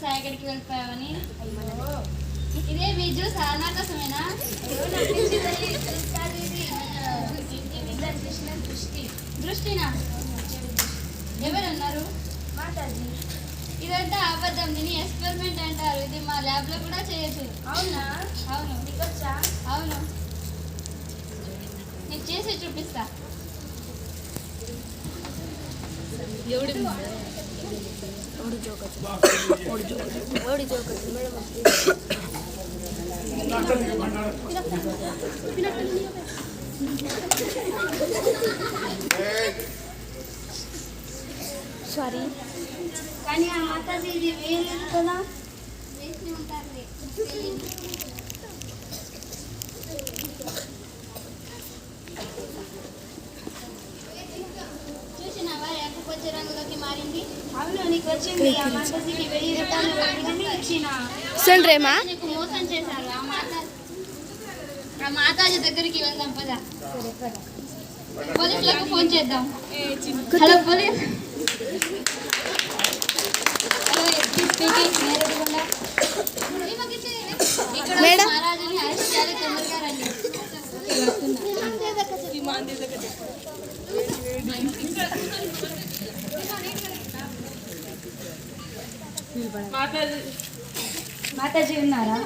సాయి ఎక్కడికి వెళ్ళిపోయావని? ఇదే మీ జ్యూస్ నా కోసమేనా దృష్టి దృష్టినా? ఎవరున్నారు? మాతాజీ ఇదంతా అబద్ధం. దీన్ని ఎక్స్పెరిమెంట్ అంటారు. ఇది మా ల్యాబ్లో కూడా చేయొచ్చు. అవునా? అవును. నీకొచ్చా? అవును. నేను చేసి చూపిస్తా. సారీ కానీ ఆ మాతాజీ ఇది వేయలేదు కదా అవును నీకు వచ్చింది ఆ వెయ్యి రూపాయలు సండ్రేమా నీకు మోసం చేశారు ఆ మాత ఆ మాతాజీ దగ్గరికి వెళ్దాం పద. పోలీసులకు ఫోన్ చేద్దాం. Hello police. Hello SP speaking. Neradigonda ఇక్కడ మేడం. మహారాజుని అరెస్ట్ చేయాలి తొందరగా రండి. మాతాజీ ఉన్నారా?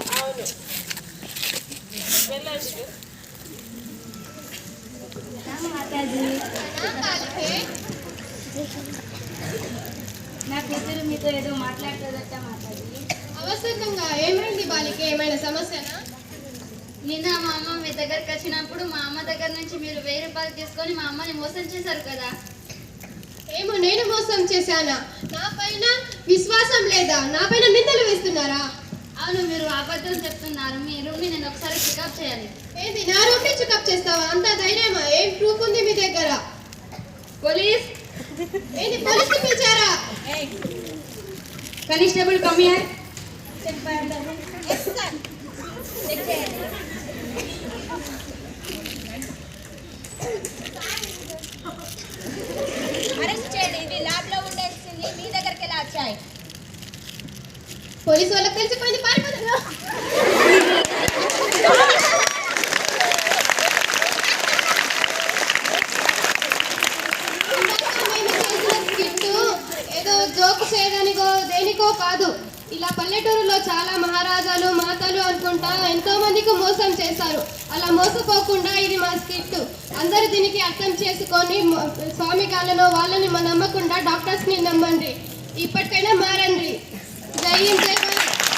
మాతాజీ. నా కూతురు మీతో ఏదో మాట్లాడుతుందట మాతాజీ. అవసరంగా ఏమైంది బాలిక? ఏమైనా సమస్యనా? నిన్న మా అమ్మ మీ దగ్గరికి వచ్చినప్పుడు మా అమ్మ దగ్గర నుంచి మీరు వెయ్యి రూపాయలు తీసుకొని మా అమ్మని మోసం చేశారు కదా. ఏమో నేను మోసం చేశానా? నా పైన విశ్వాసం లేదా నా పైన నిందలు వేస్తున్నారా? అవును మీరు అబద్ధం చెప్తున్నారు. మీ రూమ్ని నేను ఒకసారి పికప్ చేయాలి. ఏంది? నా రూమ్ని చెకప్ చేస్తావా? అంత ధైర్యమా? ఏం ప్రూఫ్ ఉంది మీ దగ్గర? పోలీస్? ఏంది పోలీసులు పిలిచారా? కానిస్టేబుల్ కమ్ హియర్ అరెస్ట్ చేయండి. ఇవి ల్యాబ్లో ఉండేసింది మీ దగ్గరికి ఎలా వచ్చాయి? పోలీసు వాళ్ళకి తెలిసిపోయింది పారిపోతారు. ఏదో జోక్ చేయడానికో దేనికో కాదు. ఇలా పల్లెటూరులో చాలా మహారాజాలు మాతలు అనుకుంటా ఎంతో మందికి మోసం చేశారు. అలా మోసపోకుండా ఇది మా స్కిట్ అందరు దీనికి అర్థం చేసుకొని స్వామి కాళ్ళలో వాళ్ళని మ- నమ్మకుండా డాక్టర్స్ని నమ్మండి. ఇప్పటికైనా మారండి. Ahí en